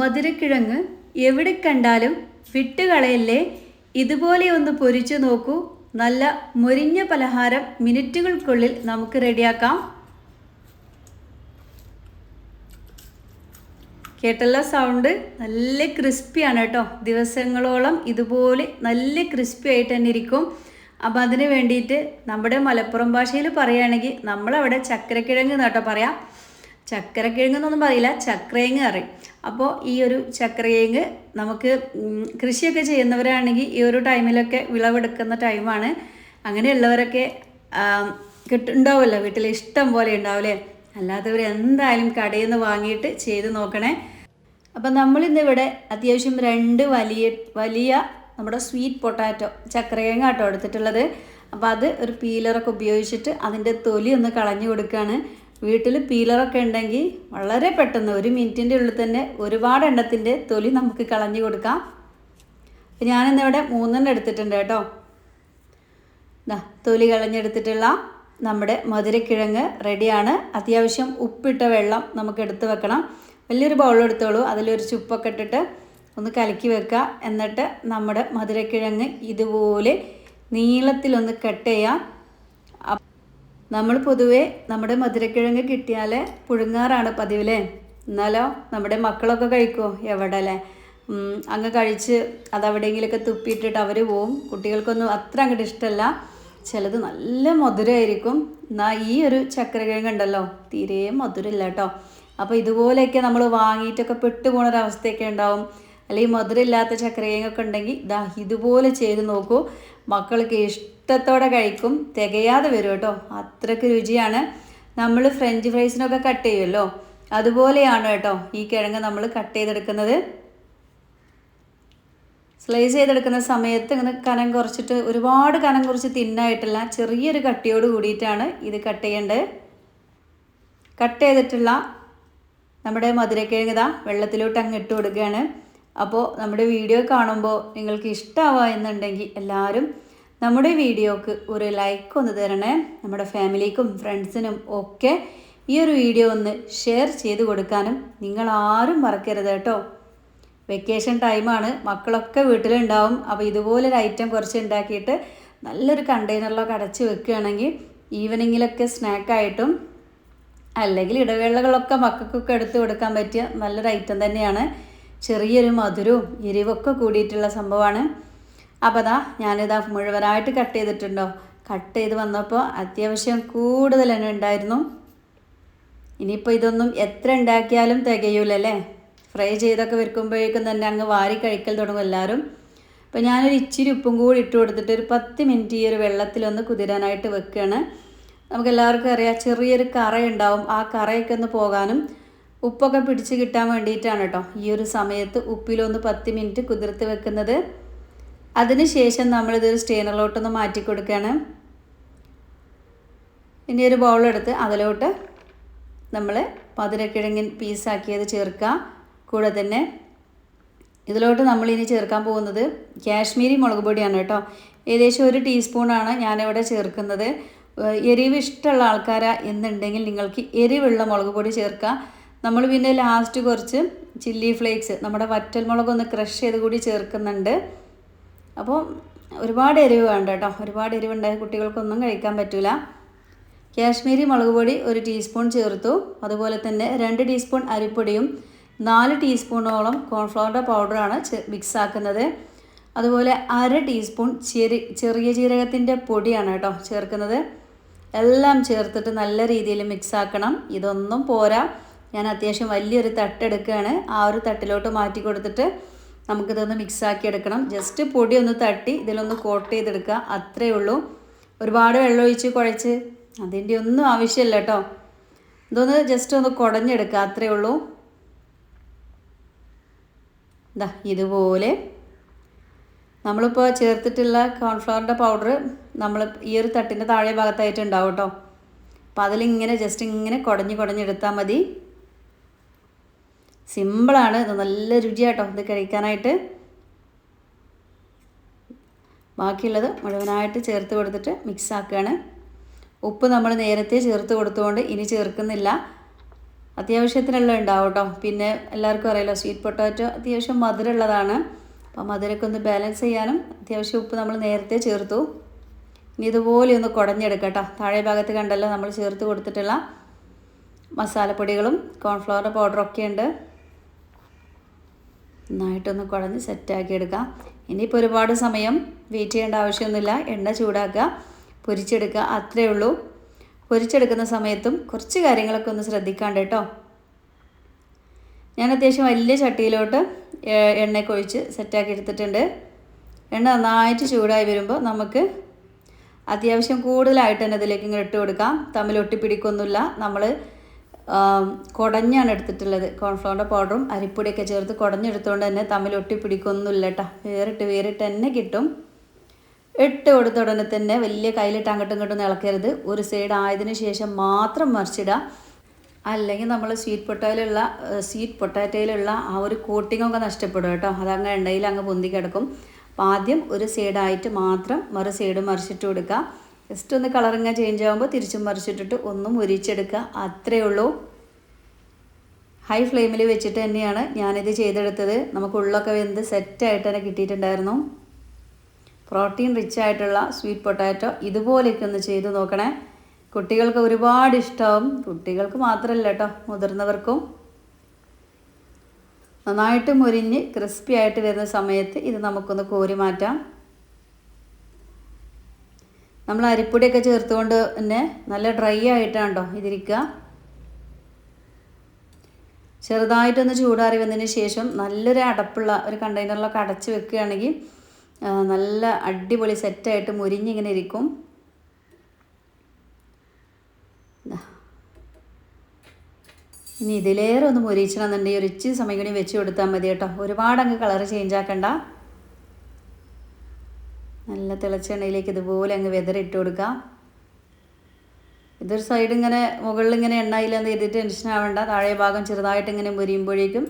മധുരക്കിഴങ്ങ് എവിടെ കണ്ടാലും വിട്ടുകളയല്ലേ? ഇതുപോലെ ഒന്ന് പൊരിച്ചു നോക്കൂ. നല്ല മൊരിഞ്ഞ പലഹാരം മിനിറ്റുകൾക്കുള്ളിൽ നമുക്ക് റെഡിയാക്കാം. കേട്ടല്ല സൗണ്ട്? നല്ല ക്രിസ്പിയാണ് കേട്ടോ. ദിവസങ്ങളോളം ഇതുപോലെ നല്ല ക്രിസ്പി ആയിട്ട് തന്നെ ഇരിക്കും. അപ്പം അതിന് വേണ്ടിയിട്ട് നമ്മുടെ മലപ്പുറം ഭാഷയിൽ പറയുകയാണെങ്കിൽ നമ്മളവിടെ ചക്കരക്കിഴങ്ങ് കേട്ടോ പറയാം. ചക്കരക്കിഴങ്ങ് എന്നൊന്നും പറയില്ല ചക്രയങ്ങ് അറിയും അപ്പോൾ ഈ ഒരു ചക്രയങ്ങ് നമുക്ക് കൃഷിയൊക്കെ ചെയ്യുന്നവരാണെങ്കിൽ ഈ ഒരു ടൈമിലൊക്കെ വിളവെടുക്കുന്ന ടൈമാണ്. അങ്ങനെയുള്ളവരൊക്കെ കിട്ടുണ്ടാവുമല്ലോ വീട്ടിൽ ഇഷ്ടം പോലെ ഉണ്ടാവില്ലേ അല്ലാത്തവർ എന്തായാലും കടയിൽ നിന്ന് വാങ്ങിയിട്ട് ചെയ്ത് നോക്കണേ. അപ്പം നമ്മളിന്നിവിടെ അത്യാവശ്യം രണ്ട് വലിയ വലിയ നമ്മുടെ സ്വീറ്റ് പൊട്ടാറ്റോ ചക്കരകിഴങ്ങ് ആട്ടോ എടുത്തിട്ടുള്ളത്. അപ്പോൾ അത് ഒരു പീലറൊക്കെ ഉപയോഗിച്ചിട്ട് അതിന്റെ തൊലി ഒന്ന് കളഞ്ഞു കൊടുക്കുകയാണ്. വീട്ടിൽ പീലറൊക്കെ ഉണ്ടെങ്കിൽ വളരെ പെട്ടെന്ന് ഒരു മിനിറ്റിന്റെ ഉള്ളിൽ തന്നെ ഒരുപാട് എണ്ണത്തിന്റെ തൊലി നമുക്ക് കളഞ്ഞു കൊടുക്കാം. ഞാനിന്നിവിടെ മൂന്നെണ്ണം എടുത്തിട്ടുണ്ട് കേട്ടോ. തൊലി കളഞ്ഞെടുത്തിട്ടുള്ള നമ്മുടെ മധുരക്കിഴങ്ങ് റെഡിയാണ്. അത്യാവശ്യം ഉപ്പിട്ട വെള്ളം നമുക്ക് എടുത്ത് വെക്കണം. വലിയൊരു ബൗൾ എടുത്തോളൂ. അതിലൊരു ചുപ്പൊക്കെ ഇട്ടിട്ട് ഒന്ന് കലക്കി വെക്കുക. എന്നിട്ട് നമ്മുടെ മധുരക്കിഴങ്ങ് ഇതുപോലെ നീളത്തിലൊന്ന് കട്ട് ചെയ്യാം. നമ്മൾ പൊതുവേ നമ്മുടെ മധുരക്കിഴങ്ങ് കിട്ടിയാൽ പുഴുങ്ങാറാണ് പതിവില്ലേ എന്നാലോ നമ്മുടെ മക്കളൊക്കെ കഴിക്കുമോ എവിടെ അല്ലേ അങ്ങ് കഴിച്ച് അതവിടെയെങ്കിലൊക്കെ തുപ്പിയിട്ടിട്ട് അവർ പോവും. കുട്ടികൾക്കൊന്നും അത്ര അങ്ങോട്ട് ഇഷ്ടമല്ല ചിലത് നല്ല മധുരമായിരിക്കും എന്നാൽ ഈ ഒരു ചക്കരക്കിഴങ്ങ് ഉണ്ടല്ലോ തീരെ മധുരമില്ല കേട്ടോ അപ്പോൾ ഇതുപോലെയൊക്കെ നമ്മൾ വാങ്ങിയിട്ടൊക്കെ പെട്ടുപോണ ഒരവസ്ഥയൊക്കെ ഉണ്ടാവും. അല്ലെങ്കിൽ മധുരമില്ലാത്ത ചക്കരക്കിഴങ്ങൊക്കെ ഉണ്ടെങ്കിൽ ഇതാ ഇതുപോലെ ചെയ്ത് നോക്കൂ. മക്കൾക്ക് ഇഷ്ടത്തോടെ കഴിക്കും. തികയാതെ വരും കേട്ടോ. അത്രയ്ക്ക് രുചിയാണ്. നമ്മൾ ഫ്രഞ്ച് ഫ്രൈസിനൊക്കെ കട്ട് ചെയ്യുമല്ലോ അതുപോലെയാണ് കേട്ടോ ഈ കിഴങ്ങ് നമ്മൾ കട്ട് ചെയ്തെടുക്കുന്നത്. സ്ലൈസ് ചെയ്തെടുക്കുന്ന സമയത്ത് ഇങ്ങനെ കനം കുറച്ചിട്ട് ഒരുപാട് കനം കുറച്ച് തിന്നായിട്ടില്ല ചെറിയൊരു കട്ടിയോട് കൂടിയിട്ടാണ് ഇത് കട്ട് ചെയ്യേണ്ടത്. കട്ട് ചെയ്തിട്ടുള്ള നമ്മുടെ മധുരക്കിഴങ്ങ് ഇതാ വെള്ളത്തിലോട്ട് അങ്ങ് ഇട്ട് കൊടുക്കുകയാണ്. അപ്പോൾ നമ്മുടെ വീഡിയോ കാണുമ്പോൾ നിങ്ങൾക്ക് ഇഷ്ടമാവുക എന്നുണ്ടെങ്കിൽ എല്ലാവരും നമ്മുടെ വീഡിയോക്ക് ഒരു ലൈക്ക് ഒന്ന് തരണേ. നമ്മുടെ ഫാമിലിക്കും ഫ്രണ്ട്സിനും ഒക്കെ ഈ ഒരു വീഡിയോ ഒന്ന് ഷെയർ ചെയ്ത് കൊടുക്കാനും നിങ്ങൾ ആരും മറക്കരുത് കേട്ടോ. വെക്കേഷൻ ടൈമാണ് മക്കളൊക്കെ വീട്ടിലുണ്ടാവും. അപ്പോൾ ഇതുപോലൊരു ഐറ്റം കുറച്ച് ഉണ്ടാക്കിയിട്ട് നല്ലൊരു കണ്ടെയ്നറിലൊക്കെ അടച്ച് വെക്കുകയാണെങ്കിൽ ഈവനിങ്ങിലൊക്കെ സ്നാക്കായിട്ടും അല്ലെങ്കിൽ ഇടവേളകളൊക്കെ മക്കൾക്കൊക്കെ എടുത്ത് കൊടുക്കാൻ പറ്റിയ നല്ലൊരു ഐറ്റം തന്നെയാണ്. ചെറിയൊരു മധുരവും എരിവൊക്കെ കൂടിയിട്ടുള്ള സംഭവമാണ്. അപ്പോൾ അതാ ഞാനിതാ മുഴുവനായിട്ട് കട്ട് ചെയ്തിട്ടുണ്ടോ? കട്ട് ചെയ്ത് വന്നപ്പോൾ അത്യാവശ്യം കൂടുതൽ തന്നെ ഉണ്ടായിരുന്നു. ഇനിയിപ്പോൾ ഇതൊന്നും എത്ര ഉണ്ടാക്കിയാലും തികയൂലല്ലേ? ഫ്രൈ ചെയ്തൊക്കെ വെക്കുമ്പോഴേക്കും തന്നെ അങ്ങ് വാരി കഴിക്കൽ തുടങ്ങും എല്ലാവരും. അപ്പോൾ ഞാനൊരു ഇച്ചിരി ഉപ്പും കൂടി ഇട്ട് കൊടുത്തിട്ട് ഒരു പത്ത് മിനിറ്റ് ഈ ഒരു വെള്ളത്തിലൊന്ന് കുതിരാനായിട്ട് വെക്കുകയാണ് നമുക്ക് എല്ലാവർക്കും അറിയാം ചെറിയൊരു കറ ഉണ്ടാവും ആ കറയൊക്കെ ഒന്ന് പോകാനും ഉപ്പൊക്കെ പിടിച്ച് കിട്ടാൻ വേണ്ടിയിട്ടാണ് കേട്ടോ ഈ ഒരു സമയത്ത് ഉപ്പിലൊന്ന് പത്ത് മിനിറ്റ് കുതിർത്ത് വെക്കുന്നത്. അതിനുശേഷം നമ്മളിതൊരു സ്റ്റെയിനറിലോട്ടൊന്ന് മാറ്റി കൊടുക്കുകയാണ് ഇനി ഒരു ബൗളെടുത്ത് അതിലോട്ട് നമ്മൾ മധുരക്കിഴങ്ങിൻ പീസാക്കിയത് ചേർക്കുക. കൂടെ തന്നെ ഇതിലോട്ട് നമ്മൾ ഇനി ചേർക്കാൻ പോകുന്നത് കാശ്മീരി മുളക് പൊടിയാണ് കേട്ടോ. ഏകദേശം ഒരു ടീസ്പൂണാണ് ഞാനിവിടെ ചേർക്കുന്നത്. എരിവ് ഇഷ്ടമുള്ള ആൾക്കാരാ എന്നുണ്ടെങ്കിൽ നിങ്ങൾക്ക് എരിവുള്ള മുളക് പൊടി ചേർക്കാം. നമ്മൾ പിന്നെ ലാസ്റ്റ് കുറച്ച് ചില്ലി ഫ്ലേക്സ് നമ്മുടെ വറ്റൽ മുളകൊന്ന് ക്രഷ് ചെയ്ത് കൂടി ചേർക്കുന്നുണ്ട്. അപ്പോൾ ഒരുപാട് എരിവ് വേണ്ട കേട്ടോ. ഒരുപാട് എരിവുണ്ടായ കുട്ടികൾക്കൊന്നും കഴിക്കാൻ പറ്റില്ല കാശ്മീരി മുളക് പൊടി ഒരു ടീസ്പൂൺ ചേർത്തു. അതുപോലെ തന്നെ രണ്ട് ടീസ്പൂൺ അരിപ്പൊടിയും നാല് ടീസ്പൂണോളം കോൺഫ്ലവറിന്റെ പൗഡറാണ് മിക്സ് ആക്കുന്നത്. അതുപോലെ അര ടീസ്പൂൺ ചെറി ചെറിയ ജീരകത്തിന്റെ പൊടിയാണ് കേട്ടോ ചേർക്കുന്നത്. എല്ലാം ചേർത്തിട്ട് നല്ല രീതിയിൽ മിക്സ് ആക്കണം. ഇതൊന്നും പോരാ. ഞാൻ അത്യാവശ്യം വലിയൊരു തട്ടെടുക്കുകയാണ്. ആ ഒരു തട്ടിലോട്ട് മാറ്റി കൊടുത്തിട്ട് നമുക്കിതൊന്ന് മിക്സാക്കി എടുക്കണം ജസ്റ്റ് പൊടി ഒന്ന് തട്ടി ഇതിലൊന്ന് കോട്ട് ചെയ്തെടുക്കുക. അത്രയേ ഉള്ളൂ. ഒരുപാട് വെള്ളം ഒഴിച്ച് കുഴച്ച്. അതിന്റെ ഒന്നും ആവശ്യമില്ല കേട്ടോ. ഇതൊന്ന് ജസ്റ്റ് ഒന്ന് കുടഞ്ഞെടുക്കുക. അത്രയേ ഉള്ളൂ. ഇതാ ഇതുപോലെ. നമ്മളിപ്പോൾ ചേർത്തിട്ടുള്ള കോൺഫ്ലവറിന്റെ പൗഡർ നമ്മൾ ഈ ഒരു തട്ടിന്റെ താഴെ ഭാഗത്തായിട്ട് ഉണ്ടാവും കേട്ടോ. അപ്പോൾ അതിലിങ്ങനെ ജസ്റ്റ് ഇങ്ങനെ കുടഞ്ഞ് കുടഞ്ഞെടുത്താൽ മതി. സിമ്പിളാണ്. ഇത് നല്ല രുചിയാട്ടോ. ഇത് കഴിക്കാനായിട്ട്. ബാക്കിയുള്ളത് മുഴുവനായിട്ട് ചേർത്ത് കൊടുത്തിട്ട് മിക്സ് ആക്കുകയാണ്. ഉപ്പ് നമ്മൾ നേരത്തെ ചേർത്ത് കൊടുത്തുകൊണ്ട് ഇനി ചേർക്കുന്നില്ല. അത്യാവശ്യത്തിനുള്ള ഉണ്ടാവും കേട്ടോ. പിന്നെ എല്ലാവർക്കും അറിയാലോ സ്വീറ്റ് പൊട്ടാറ്റോ അത്യാവശ്യം മധുരമുള്ളതാണ്. അപ്പോൾ മധുരമൊക്കെ ഒന്ന് ബാലൻസ് ചെയ്യാനും അത്യാവശ്യം ഉപ്പ് നമ്മൾ നേരത്തെ ചേർത്തു. ഇനി ഇതുപോലെ ഒന്ന് കുടഞ്ഞെടുക്കട്ടോ താഴെ ഭാഗത്ത് കണ്ടല്ലോ നമ്മൾ ചേർത്ത് കൊടുത്തിട്ടുള്ള മസാലപ്പൊടികളും കോൺഫ്ലവറിന്റെ പൗഡറൊക്കെ ഉണ്ട്. നന്നായിട്ടൊന്ന് കുഴഞ്ഞ് സെറ്റാക്കി എടുക്കാം ഇനിയിപ്പോൾ ഒരുപാട് സമയം വെയിറ്റ് ചെയ്യേണ്ട ആവശ്യമൊന്നുമില്ല. എണ്ണ ചൂടാക്കുക പൊരിച്ചെടുക്കുക അത്രയേ ഉള്ളൂ. പൊരിച്ചെടുക്കുന്ന സമയത്തും കുറച്ച് കാര്യങ്ങളൊക്കെ ഒന്ന് ശ്രദ്ധിക്കാണ്ട് കേട്ടോ. ഞാൻ അത്യാവശ്യം വലിയ ചട്ടിയിലോട്ട് എണ്ണയൊക്കെ ഒഴിച്ച് സെറ്റാക്കി എടുത്തിട്ടുണ്ട്. എണ്ണ നന്നായിട്ട് ചൂടായി വരുമ്പോൾ നമുക്ക് അത്യാവശ്യം കൂടുതലായിട്ട് തന്നെ ഇതിലേക്ക് ഇങ്ങനെ ഇട്ട് കൊടുക്കാം. തമ്മിൽ ഒട്ടിപ്പിടിക്കൊന്നുമില്ല. നമ്മൾ കുടഞ്ഞാണ് എടുത്തിട്ടുള്ളത്. കോൺഫ്ലവറിന്റെ പൗഡറും അരിപ്പൊടിയൊക്കെ ചേർത്ത് കുടഞ്ഞെടുത്തുകൊണ്ട് തന്നെ തമ്മിൽ ഒട്ടിപ്പിടിക്കൊന്നുമില്ല കേട്ടോ വേറിട്ട് വേറിട്ട് തന്നെ കിട്ടും. ഇട്ട് കൊടുത്ത ഉടനെ തന്നെ വലിയ കയ്യിലിട്ട് അങ്ങോട്ടും ഇങ്ങോട്ടും ഇളക്കരുത് ഒരു സൈഡ് ആയതിനു ശേഷം മാത്രം മറിച്ചിടുക. അല്ലെങ്കിൽ നമ്മൾ സ്വീറ്റ് പൊട്ടാറ്റോയിലുള്ള സ്വീറ്റ് പൊട്ടാറ്റോയിലുള്ള ആ ഒരു കോട്ടിങ്ങൊക്കെ നഷ്ടപ്പെടും കേട്ടോ. അതങ്ങ് എണ്ണയിൽ അങ്ങ് പൊന്തി കിടക്കും. അപ്പോൾ ആദ്യം ഒരു സൈഡായിട്ട് മാത്രം മറു സൈഡ് മറിച്ചിട്ട് കൊടുക്കുക. ജസ്റ്റ് ഒന്ന് കളറിങ്ങ ചേഞ്ച് ആകുമ്പോൾ തിരിച്ചും മറിച്ചിട്ടിട്ട് ഒന്നും ഒരിച്ചെടുക്കുക അത്രയേ ഉള്ളൂ. ഹൈ ഫ്ലെയിമിൽ വെച്ചിട്ട് തന്നെയാണ് ഞാനിത് ചെയ്തെടുത്തത്. നമുക്ക് ഉള്ളൊക്കെ വെന്ത് സെറ്റായിട്ട് തന്നെ കിട്ടിയിട്ടുണ്ടായിരുന്നു. പ്രോട്ടീൻ റിച്ച് ആയിട്ടുള്ള സ്വീറ്റ് പൊട്ടാറ്റോ ഇതുപോലെയൊക്കെ ഒന്ന് ചെയ്ത് നോക്കണേ. കുട്ടികൾക്ക് ഒരുപാട് ഇഷ്ടമാവും കുട്ടികൾക്ക് മാത്രമല്ല കേട്ടോ മുതിർന്നവർക്കും. നന്നായിട്ട് മുരിഞ്ഞ് ക്രിസ്പി ആയിട്ട് വരുന്ന സമയത്ത് ഇത് നമുക്കൊന്ന് കോരി മാറ്റാം. നമ്മൾ അരിപ്പൊടിയൊക്കെ ചേർത്തുകൊണ്ട് തന്നെ നല്ല ഡ്രൈ ആയിട്ടാണ് കേട്ടോ ഇതിരിക്കുക. ചെറുതായിട്ടൊന്ന് ചൂടാറി വന്നതിന് ശേഷം നല്ലൊരു അടപ്പുള്ള ഒരു കണ്ടെയ്നറിലൊക്കെ അടച്ച് വെക്കുകയാണെങ്കിൽ നല്ല അടിപൊളി സെറ്റായിട്ട് മുരിഞ്ഞിങ്ങനെ ഇരിക്കും. ഇനി ഇതിലേറെ ഒന്ന് മുരിച്ചണമെന്നുണ്ടെങ്കിൽ ഒരു ഇച്ചിരി സമയം കൂടി വെച്ച് കൊടുത്താൽ മതി കേട്ടോ. ഒരുപാട് അങ്ങ് കളർ ചേഞ്ച് ആക്കണ്ട. നല്ല തിളച്ച എണ്ണയിലേക്ക് ഇതുപോലെ അങ്ങ് വെതറിട്ട് കൊടുക്കാം. ഇതൊരു സൈഡ് ഇങ്ങനെ മുകളിൽ ഇങ്ങനെ എണ്ണയില്ലെന്ന് കരുതി ടെൻഷൻ ആവേണ്ട. താഴെ ഭാഗം ചെറുതായിട്ട് ഇങ്ങനെ മുരിയുമ്പോഴേക്കും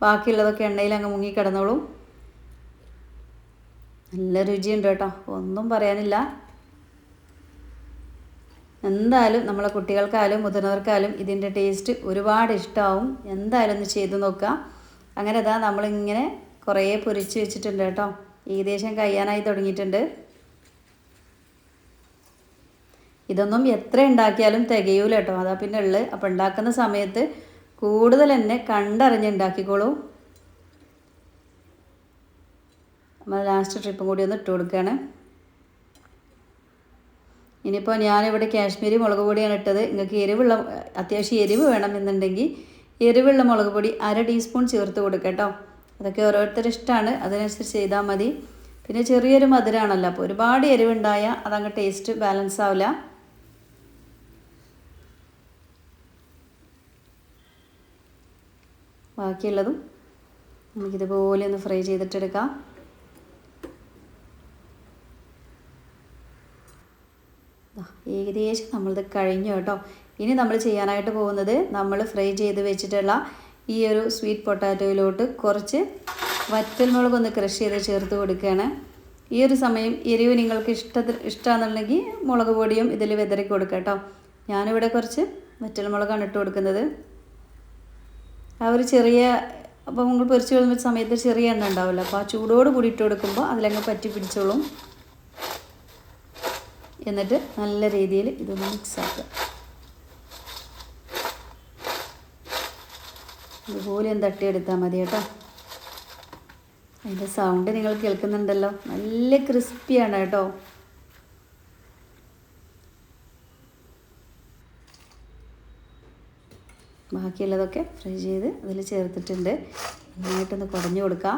ബാക്കിയുള്ളതൊക്കെ എണ്ണയിൽ അങ്ങ് മുങ്ങി കിടന്നോളും. നല്ല രുചിയുണ്ട് കേട്ടോ. ഒന്നും പറയാനില്ല. എന്തായാലും നമ്മളെ കുട്ടികൾക്കായാലും മുതിർന്നവർക്കായാലും ഇതിന്റെ ടേസ്റ്റ് ഒരുപാട് ഇഷ്ടമാവും എന്തായാലും ഒന്ന് ചെയ്ത് നോക്കുക. അങ്ങനെ ഇതാ നമ്മളിങ്ങനെ കുറേ പൊരിച്ച് വെച്ചിട്ടുണ്ട് കേട്ടോ. ഏകദേശം കഴിയാനായി തുടങ്ങിയിട്ടുണ്ട്. ഇതൊന്നും എത്ര ഉണ്ടാക്കിയാലും തികയൂല കേട്ടോ അതാ പിന്നെ ഉള്ളത് അപ്പോൾ ഉണ്ടാക്കുന്ന സമയത്ത് കൂടുതൽ തന്നെ കണ്ടറിഞ്ഞ് ഉണ്ടാക്കിക്കോളൂ. നമ്മൾ ലാസ്റ്റ് ട്രിപ്പും കൂടി ഒന്ന് ഇട്ട് കൊടുക്കുകയാണ് ഇനിയിപ്പോൾ ഞാനിവിടെ കാശ്മീരി മുളക് പൊടിയാണ് ഇട്ടത്. നിങ്ങൾക്ക് എരിവുള്ള അത്യാവശ്യം എരിവ് വേണമെന്നുണ്ടെങ്കിൽ എരിവുള്ള മുളക് പൊടി അര ടീസ്പൂൺ ചേർത്ത് കൊടുക്കാം കേട്ടോ അതൊക്കെ ഓരോരുത്തരുടെ ഇഷ്ടമാണ്. അതിനനുസരിച്ച് ചെയ്താൽ മതി. പിന്നെ ചെറിയൊരു മധുരമാണല്ലോ അപ്പോൾ ഒരുപാട് എരിവുണ്ടായാൽ അതങ്ങ് ടേസ്റ്റ് ബാലൻസ് ആവില്ല ബാക്കിയുള്ളതും നമുക്കിതുപോലെ ഒന്ന് ഫ്രൈ ചെയ്തിട്ടെടുക്കാം. ഏകദേശം നമ്മളിത് കഴിഞ്ഞു കേട്ടോ. ഇനി നമ്മൾ ചെയ്യാനായിട്ട് പോകുന്നത് നമ്മൾ ഫ്രൈ ചെയ്ത് വെച്ചിട്ടുള്ള ഈ ഒരു സ്വീറ്റ് പൊട്ടാറ്റോയിലോട്ട് കുറച്ച് വറ്റൽമുളകൊന്ന് ക്രഷ് ചെയ്ത് ചേർത്ത് കൊടുക്കുകയാണ്. ഈ ഒരു സമയം എരിവ് നിങ്ങൾക്ക് ഇഷ്ടത്തിൽ ഇഷ്ടമാണെന്നുണ്ടെങ്കിൽ മുളക് പൊടിയും ഇതിൽ വിതറി കൊടുക്കുക കേട്ടോ ഞാനിവിടെ കുറച്ച് വറ്റൽമുളകാണ് ഇട്ട് കൊടുക്കുന്നത്. ആ ഒരു ചെറിയ അപ്പോൾ നിങ്ങൾ പൊരിച്ച് കൊള്ളുന്ന സമയത്ത് ചെറിയ എണ്ണ ഉണ്ടാവില്ല. അപ്പോൾ ആ ചൂടോട് കൂടി ഇട്ട് കൊടുക്കുമ്പോൾ അതിലങ്ങ് പറ്റി പിടിച്ചോളും. എന്നിട്ട് നല്ല രീതിയിൽ ഇതൊന്ന് മിക്സ് ആക്കുക. ഇതുപോലെ ഒന്ന് തട്ടിയെടുത്താൽ മതി കേട്ടോ. അതിന്റെ സൗണ്ട് നിങ്ങൾ കേൾക്കുന്നുണ്ടല്ലോ. നല്ല ക്രിസ്പിയാണ് കേട്ടോ. ബാക്കിയുള്ളതൊക്കെ ഫ്രൈ ചെയ്ത് അതിൽ ചേർത്തിട്ടുണ്ട്. നന്നായിട്ടൊന്ന് കുറഞ്ഞു കൊടുക്കാം.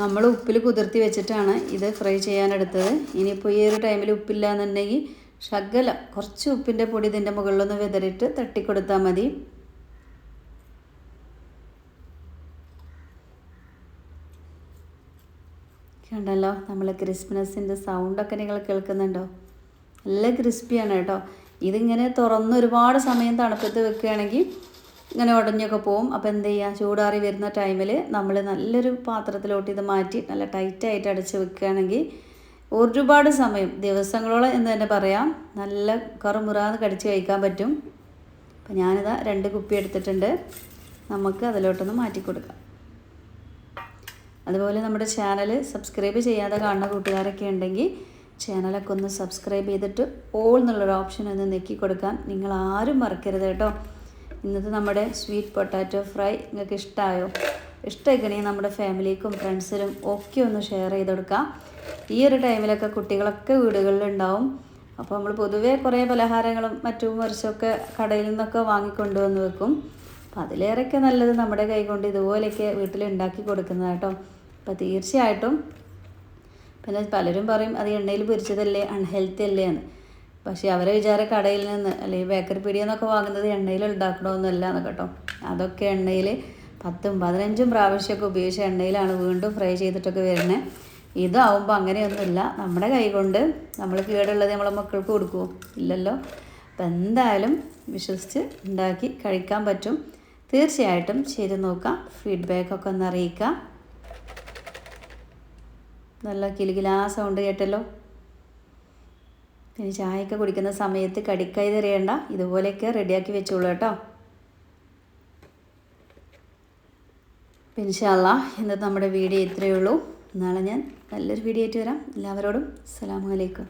നമ്മൾ ഉപ്പിൽ കുതിർത്തി വെച്ചിട്ടാണ് ഇത് ഫ്രൈ ചെയ്യാനെടുത്തത്. ഇനിയിപ്പോൾ ഈ ഒരു ടൈമിൽ ഉപ്പില്ല എന്നുണ്ടെങ്കിൽ ശകലം. കുറച്ച് ഉപ്പിന്റെ പൊടി ഇതിന്റെ മുകളിലൊന്ന് വിതറിയിട്ട് തട്ടിക്കൊടുത്താൽ മതി. കണ്ടല്ലോ നമ്മൾ ക്രിസ്മസിന്റെ സൗണ്ടൊക്കെ നിങ്ങൾ കേൾക്കുന്നുണ്ടോ? നല്ല ക്രിസ്പിയാണ് കേട്ടോ. ഇതിങ്ങനെ തുറന്ന് ഒരുപാട് സമയം തണുപ്പത്ത് വെക്കുകയാണെങ്കിൽ ഇങ്ങനെ ഉടഞ്ഞൊക്കെ പോവും. അപ്പോൾ എന്ത് ചെയ്യുക ചൂടാറി വരുന്ന ടൈമിൽ നമ്മൾ നല്ലൊരു പാത്രത്തിലോട്ട് ഇത് മാറ്റി നല്ല ടൈറ്റായിട്ട് അടച്ച് വെക്കുകയാണെങ്കിൽ ഒരുപാട് സമയം ദിവസങ്ങളോളം എന്ന് തന്നെ പറയാം. നല്ല കറുമുറാന്ന് കടിച്ച് കഴിക്കാൻ പറ്റും. അപ്പം ഞാനിതാ രണ്ട് കുപ്പി എടുത്തിട്ടുണ്ട്. നമുക്ക് അതിലോട്ടൊന്ന് മാറ്റി കൊടുക്കാം. അതുപോലെ നമ്മുടെ ചാനൽ സബ്സ്ക്രൈബ് ചെയ്യാതെ കാണുന്ന കൂട്ടുകാരൊക്കെ ഉണ്ടെങ്കിൽ ചാനലൊക്കെ ഒന്ന് സബ്സ്ക്രൈബ് ചെയ്തിട്ട് ഓൾ എന്നുള്ളൊരു ഓപ്ഷൻ ഒന്ന് നെക്കി കൊടുക്കാൻ നിങ്ങൾ ആരും മറക്കരുത് കേട്ടോ. ഇന്നത്തെ നമ്മുടെ സ്വീറ്റ് പൊട്ടാറ്റോ ഫ്രൈ നിങ്ങൾക്ക് ഇഷ്ടമായോ ഇഷ്ടമായിക്കണമെങ്കിൽ നമ്മുടെ ഫാമിലിക്കും ഫ്രണ്ട്സിനും ഒക്കെ ഒന്ന് ഷെയർ ചെയ്ത് കൊടുക്കാം. ഈ ഒരു ടൈമിലൊക്കെ കുട്ടികളൊക്കെ വീടുകളിലുണ്ടാവും. അപ്പോൾ നമ്മൾ പൊതുവേ കുറേ പലഹാരങ്ങളും മറ്റും മറിച്ചൊക്കെ കടയിൽ നിന്നൊക്കെ വാങ്ങിക്കൊണ്ടുവന്ന് വെക്കും. അപ്പം അതിലേറെയൊക്കെ നല്ലത് നമ്മുടെ കൈ കൊണ്ട് ഇതുപോലെയൊക്കെ വീട്ടിൽ ഉണ്ടാക്കി കൊടുക്കുന്നത് കേട്ടോ. അപ്പോൾ തീർച്ചയായിട്ടും. പിന്നെ പലരും പറയും അത് എണ്ണയിൽ പൊരിച്ചതല്ലേ? അൺഹെൽത്തി അല്ലേ? എന്ന്. പക്ഷേ അവരെ വിചാരം കടയിൽ നിന്ന് അല്ലെങ്കിൽ ബേക്കറി പീടിയെന്നൊക്കെ വാങ്ങുന്നത് എണ്ണയിൽ ഉണ്ടാക്കണമെന്നല്ല കേട്ടോ. അതൊക്കെ എണ്ണയിൽ പത്തും പതിനഞ്ചും പ്രാവശ്യമൊക്കെ ഉപയോഗിച്ച എണ്ണയിലാണ് വീണ്ടും ഫ്രൈ ചെയ്തിട്ടൊക്കെ വരുന്നത്. ഇതാവുമ്പോൾ അങ്ങനെയൊന്നുമില്ല. നമ്മുടെ കൈ കൊണ്ട് നമ്മൾ കേടുള്ളത് നമ്മളെ മക്കൾക്ക് കൊടുക്കുമോ ഇല്ലല്ലോ. അപ്പം എന്തായാലും വിശ്വസിച്ച് ഉണ്ടാക്കി കഴിക്കാൻ പറ്റും. തീർച്ചയായിട്ടും ചെയ്ത് നോക്കാം. ഫീഡ്ബാക്കൊക്കെ ഒന്ന് അറിയിക്കാം. നല്ല കിലുകിലാ സൗണ്ട് കേട്ടല്ലോ. പിന്നെ ചായയൊക്കെ കുടിക്കുന്ന സമയത്ത് കടിക്കായി തരേണ്ട ഇതുപോലെയൊക്കെ റെഡിയാക്കി വെച്ചോളൂ കേട്ടോ. പിൻഷാല്ല ഇന്നത്തെ നമ്മുടെ വീഡിയോ ഇത്രയേ ഉള്ളൂ. നാളെ ഞാൻ നല്ലൊരു വീഡിയോ ആയിട്ട് വരാം. എല്ലാവരോടും അസ്സാം അലൈക്കും.